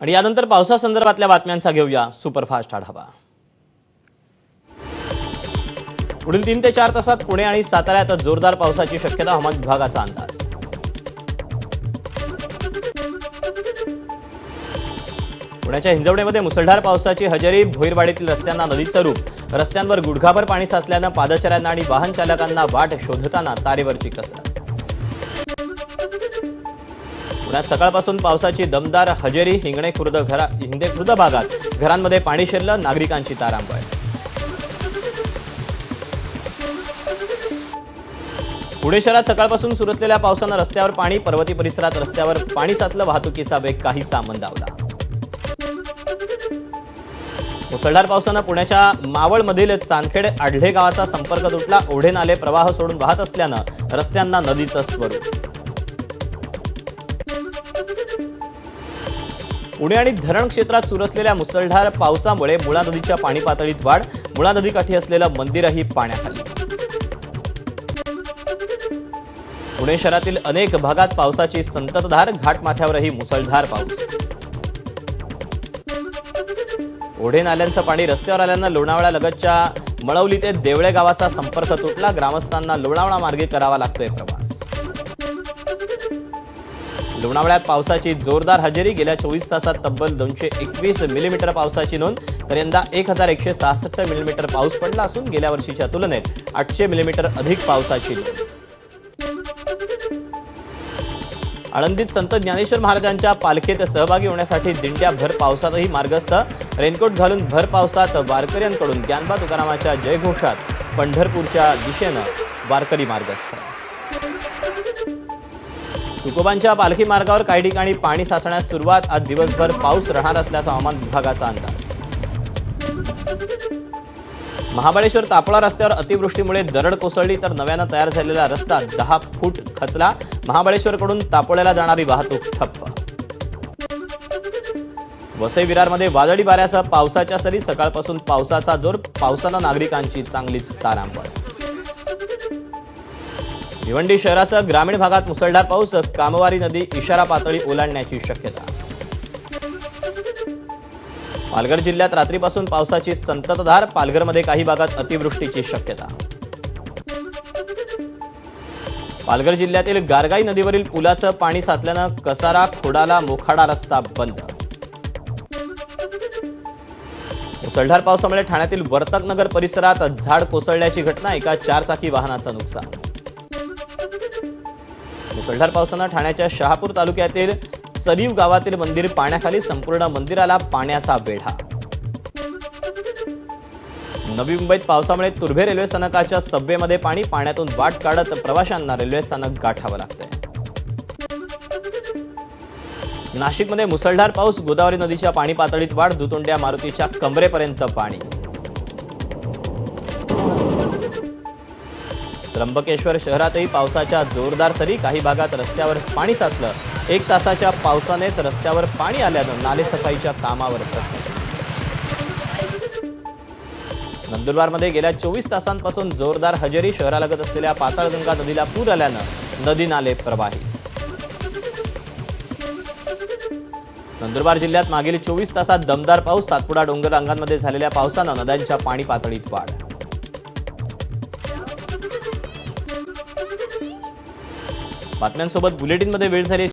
आणि यानंतर पावसासंदर्भातल्या बातम्यांचा घेऊया सुपरफास्ट आढावा. पुढील तीन ते चार तासात पुणे आणि साताऱ्यात जोरदार पावसाची शक्यता हवामान विभागाचा अंदाज. पुण्याच्या हिंजवडीमध्ये मुसळधार पावसाची हजेरी भोईरवाडीतील रस्त्यांना नदीचं रूप रस्त्यांवर गुडघाभर पाणी साचल्यानं पादचाऱ्यांना आणि वाहन चालकांना वाट शोधताना तारेवरची कसरत. पुण्यात सकाळपासून पावसाची दमदार हजेरी हिंगणे खुर्द घरा हिंदे खुर्द भागात. घरांमध्ये पाणी शिरलं नागरिकांची तारांबळ. पुणे शहरात सकाळपासून सुरू असलेल्या पावसानं रस्त्यावर पाणी पर्वती परिसरात रस्त्यावर पाणी साचलं वाहतुकीचा वेग काहीसा मंदावला. मुसळधार पावसानं पुण्याच्या मावळमधील चांदखेड आढळे गावाचा संपर्क तुटला. ओढे नाले प्रवाह सोडून वाहत असल्यानं रस्त्यांना नदीचं स्वरूप. पुणे आणि धरण क्षेत्रात सुरू असलेल्या मुसळधार पावसामुळे मुळा नदीच्या पाणी पातळीत वाढ मुळा नदीकाठी असलेलं मंदिरही पाण्याखाली. पुणे शहरातील अनेक भागात पावसाची संततधार घाटमाथ्यावरही मुसळधार पाऊस. ओढे नाल्यांचं पाणी रस्त्यावर आल्यानं लोणावळ्यालगतच्या मळवली ते देवळे गावाचा संपर्क तुटला. ग्रामस्थांना लोणावळा मार्गे करावा लागतोय प्रवास. लोणावळ्यात पावसाची जोरदार हजेरी. गेल्या चोवीस तासात तब्बल दोनशे एकवीस मिलीमीटर पावसाची नोंद. तर यंदा एक हजार एकशे सहासष्ट मिलीमीटर पाऊस पडला असून गेल्या वर्षीच्या तुलनेत आठशे मिलीमीटर अधिक पावसाची नोंद. आळंदीत संत ज्ञानेश्वर महाराजांच्या पालखीत सहभागी होण्यासाठी दिंड्याभर पावसातही मार्गस्थ. रेनकोट घालून भर पावसात वारकऱ्यांकडून ज्ञानबा तुकारामाच्या जयघोषात पंढरपूरच्या दिशेनं वारकरी मार्गस्थ. तुकोबांच्या पालखी मार्गावर काही ठिकाणी पाणी साचण्यास सुरुवात. आज दिवसभर पाऊस राहणार असल्याचा हवामान विभागाचा अंदाज. महाबळेश्वर तापळा रस्त्यावर अतिवृष्टीमुळे दरड कोसळली तर नव्यानं तयार झालेला रस्ता दहा फूट खचला. महाबळेश्वरकडून तापोळ्याला जाणारी वाहतूक ठप्प. वसई विरारमध्ये वादळी वाऱ्यासह पावसाच्या सरी. सकाळपासून पावसाचा जोर पावसानं नागरिकांची चांगलीच तारांबळ. भिवंडी शहरासह ग्रामीण भागात मुसळधार पाऊस कामवारी नदी इशारा पातळी ओलांडण्याची शक्यता. पालघर जिल्ह्यात रात्रीपासून पावसाची संततधार पालघरमध्ये काही भागात अतिवृष्टीची शक्यता. पालघर जिल्ह्यातील गारगाई नदीवरील पुलाचं पाणी साचल्यानं कसारा खोडाला मोखाडा रस्ता बंद. मुसळधार पावसामुळे ठाण्यातील वर्तकनगर परिसरात झाड कोसळल्याची घटना एका चारचाकी वाहनाचं नुकसान. मुसळधार पावसानं ठाण्याच्या शहापूर तालुक्यातील सरीव गावातील मंदिर पाण्याखाली संपूर्ण मंदिराला पाण्याचा वेढा. नवी मुंबईत पावसामुळे तुर्भे रेल्वे स्थानकाच्या सबवेमध्ये पाणी पाण्यातून वाट काढत प्रवाशांना रेल्वे स्थानक गाठावं लागतंय. नाशिकमध्ये मुसळधार पाऊस गोदावरी नदीच्या पाणी पातळीत वाढ दुतोंड्या मारुतीच्या कमरेपर्यंत पाणी. त्र्यंबकेश्वर शहरातही पावसाच्या जोरदार सरी काही भागात रस्त्यावर पाणी साचलं. एक तासाच्या पावसानेच रस्त्यावर पाणी आल्यानं नालेसफाईच्या कामावर प्रश्न नंदुरबारमध्ये गेल्या चोवीस तासांपासून जोरदार हजेरी शहरालगत असलेल्या पाताळगंगा नदीला पूर आल्यानं नदी नाले प्रवाही. नंदुरबार जिल्ह्यात मागील चोवीस तासात दमदार पाऊस सातपुडा डोंगर रांगांमध्ये झालेल्या पावसानं नद्यांच्या पाणी पातळीत वाढ. बातम्यांसोबत बुलेटिनमध्ये वेळ झाली